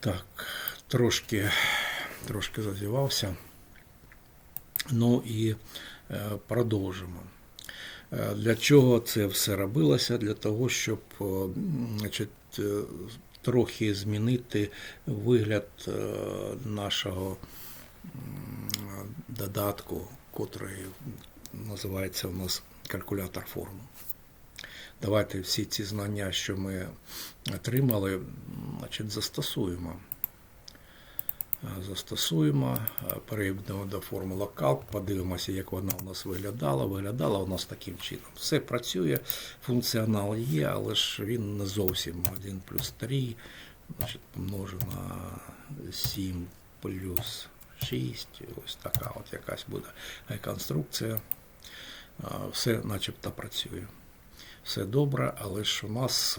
Так, трошки, трошки зазівався. Ну і е, продовжимо. Е, Для чого це все робилося? Для того, щоб е, значить, трохи змінити вигляд нашого додатку, котрий називається у нас калькулятор формул. Давайте всі ці знання, що ми отримали, значить, застосуємо. Застосуємо, перейдемо до формула калк, подивимося, як вона у нас виглядала. Виглядала у нас таким чином. Все працює, функціонал є, але ж він не зовсім 1 плюс 3, значить, помножу на 7 плюс 6. Ось така от якась буде конструкція. Все начебто працює. Все добре, але ж у нас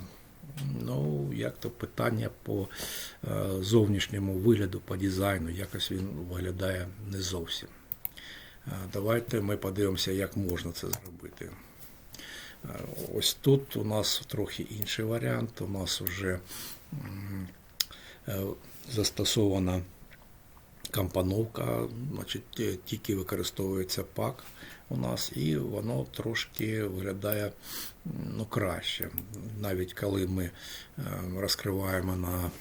ну, як то питання по е, зовнішньому вигляду, по дизайну, якось він виглядає не зовсім. Е, Давайте ми подивимося, як можна це зробити. Е, Ось тут у нас трохи інший варіант. У нас вже застосована компоновка, значить, е, тільки використовується пак у нас, і воно трошки виглядає ну, краще. Навіть коли ми е, розкриваємо на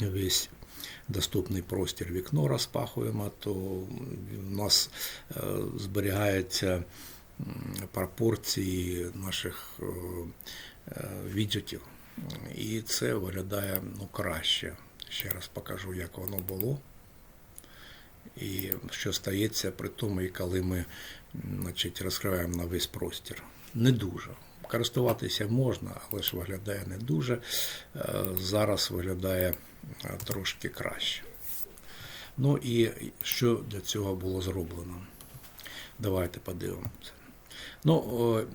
весь доступний простір вікно, розпахуємо, то в нас е, зберігається пропорції наших е, е, віджитів. І це виглядає ну, краще. Ще раз покажу, як воно було. І що стається при тому, і коли ми значить, розкриваємо на весь простір. Не дуже. Користуватися можна, але ж виглядає не дуже. Е, Зараз виглядає е, трошки краще. Ну і що для цього було зроблено? Давайте подивимося. Ну,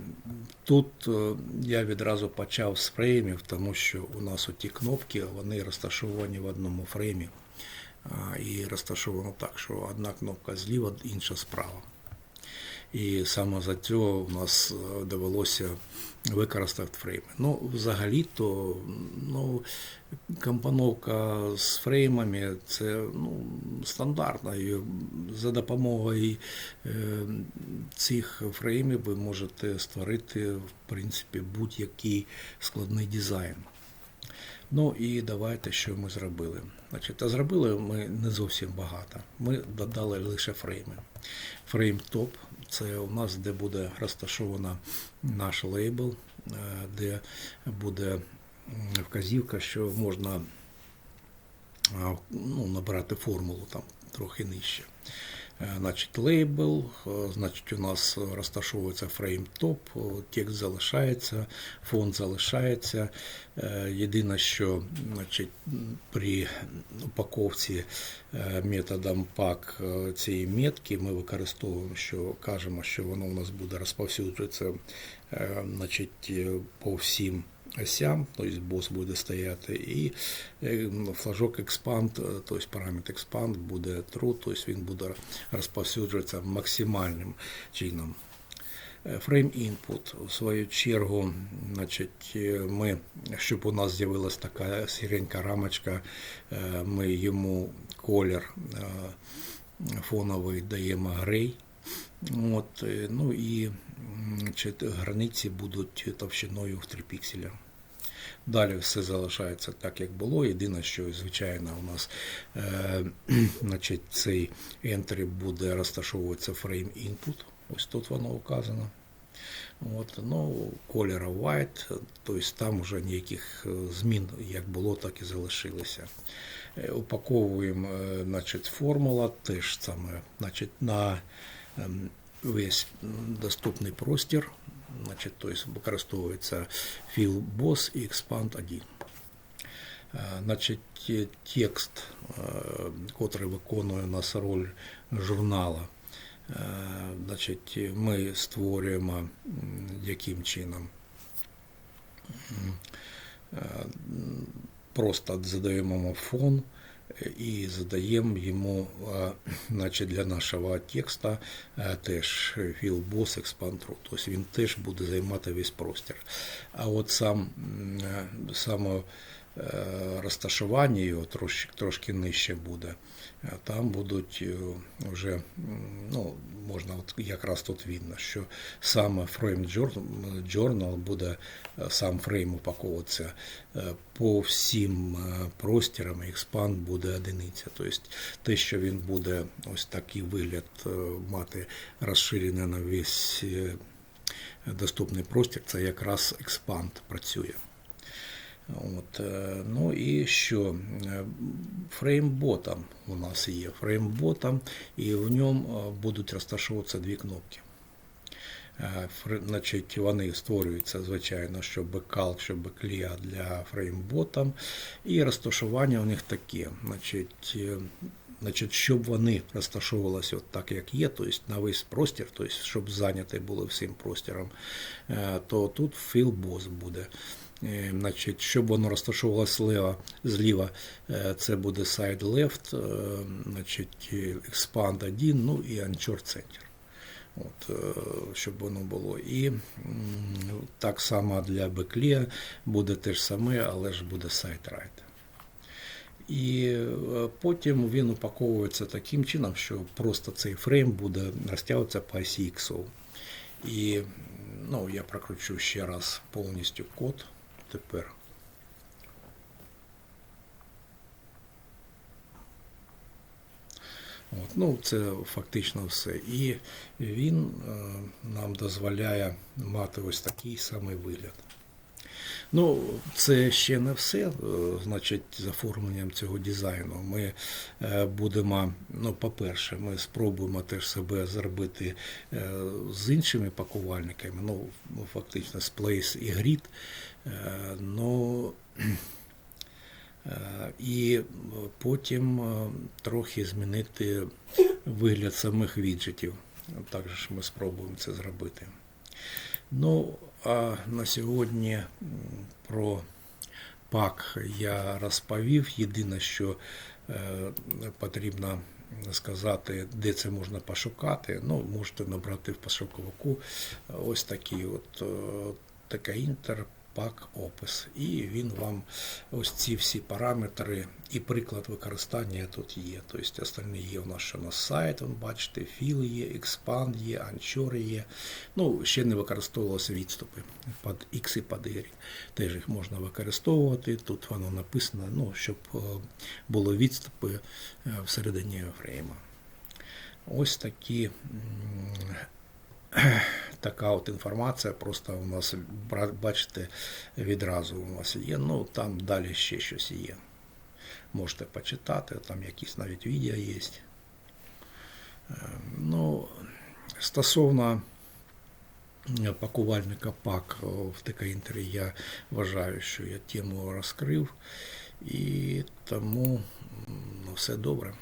тут е, я відразу почав з фреймів, тому що у нас оті кнопки вони розташовані в одному фреймі. І розташовано так, що одна кнопка зліва, інша справа. І саме за цього у нас е, довелося використати фрейми. Ну, взагалі-то, ну, компоновка з фреймами це ну, стандартна. І за допомогою е, цих фреймів ви можете створити, в принципі, будь-який складний дизайн. Ну і давайте, що ми зробили. Значить, а зробили ми не зовсім багато. Ми додали лише фрейми. Фрейм топ це у нас, де буде розташована наш лейбл, е, де буде вказівка, що можна ну, набирати формулу там трохи нижче. Е, Значить, лейбл, е, значить, у нас розташовується фрейм топ, е, текст залишається, фон залишається. Єдине, що значить, при упаковці методом пак цієї метки ми використовуємо, що кажемо, що воно у нас буде розповсюджуватися значить, по всім осям, тобто бос буде стояти, і е, флажок expand, е, тобто параметр expand буде true, тобто він буде розповсюджуватися максимальним чином. Е, Frame input, в свою чергу, значить, ми, щоб у нас з'явилась така сіренька рамочка, ми йому колір фоновий даємо грей. От, е, ну і м, границі будуть товщиною в 3 пікселя. Далі все залишається так, як було. Єдине, що, звичайно, у нас е, значить, цей entry буде розташовуватися input. Ось тут воно указано. От, ну, кольора white, тобто там вже ніяких е, змін як було, так і залишилося. Е, Упаковуємо значить, формула теж саме значить, на весь доступний простір. Значить, тобто використовується fill boss і expand 1. Е, Значить, е, текст, е, котрий виконує у нас роль журнала, е, значить, ми створюємо яким чином. Е, Просто задаємо фон е, і задаємо йому наче для нашого текста теж філбос, true. Тобто він теж буде займати весь простір. А от сам саме розташування його трошки, трошки нижче буде. Е, Там будуть е, вже, ну, можна от якраз тут видно, що саме Frame Journal- буде е, сам фрейм упаковуватися е, по всім е, простірам, експанд буде одиниця. Тобто те, що він буде ось такий вигляд е, мати розширений на весь е, доступний простір, це якраз експанд працює. От, е, ну і що? Е, Фреймботом у нас є фреймботом, і в ньому е, будуть розташовуватися дві кнопки. Значить, вони створюються, звичайно, що бекал, що беклія для фреймбота. І розташування у них таке. Значить, значить, щоб вони розташовувалися от так, як є, тобто на весь простір, тобто, щоб зайняті були всім простіром, то тут філбос буде. Е, Значить, щоб воно розташовувалося зліва, зліва е, це буде side left, е, значить, expand 1, ну і anchor center. От, щоб воно було. І так само для беклія буде те ж саме, але ж буде side right. І потім він упаковується таким чином, що просто цей фрейм буде розтягуватися по осі X. І ну, я прокручу ще раз повністю код тепер. От, ну, це фактично все. І він е, нам дозволяє мати ось такий самий вигляд. Ну, це ще не все. е, Значить, з оформленням цього дизайну. Ми е, будемо, ну, по-перше, ми спробуємо теж себе зробити е, з іншими пакувальниками, ну, ну, фактично з Place і Grid. Ну, і потім трохи змінити вигляд самих віджитів. Також ми спробуємо це зробити. Ну, а на сьогодні про пак я розповів. Єдине, що е, потрібно сказати, де це можна пошукати. Ну, можете набрати в пошуковику ось такий от е, така інтер. Пак опис, і він вам ось ці всі параметри і приклад використання тут є. Тобто остальні є у нас що на сайт, ви бачите, філ є, експанд є, анчор є. Ну, ще не використовувалися відступи під X і під Y. Теж їх можна використовувати. Тут воно написано, ну, щоб е, були відступи е, всередині фрейма. Ось такі. така от інформація просто у нас, бачите, відразу у нас є. Ну, там далі ще щось є. Можете почитати, там якісь навіть відео є. Е, Ну, стосовно е, пакувальника пак в Текаінтері, я вважаю, що я тему розкрив. І тому ну, все добре.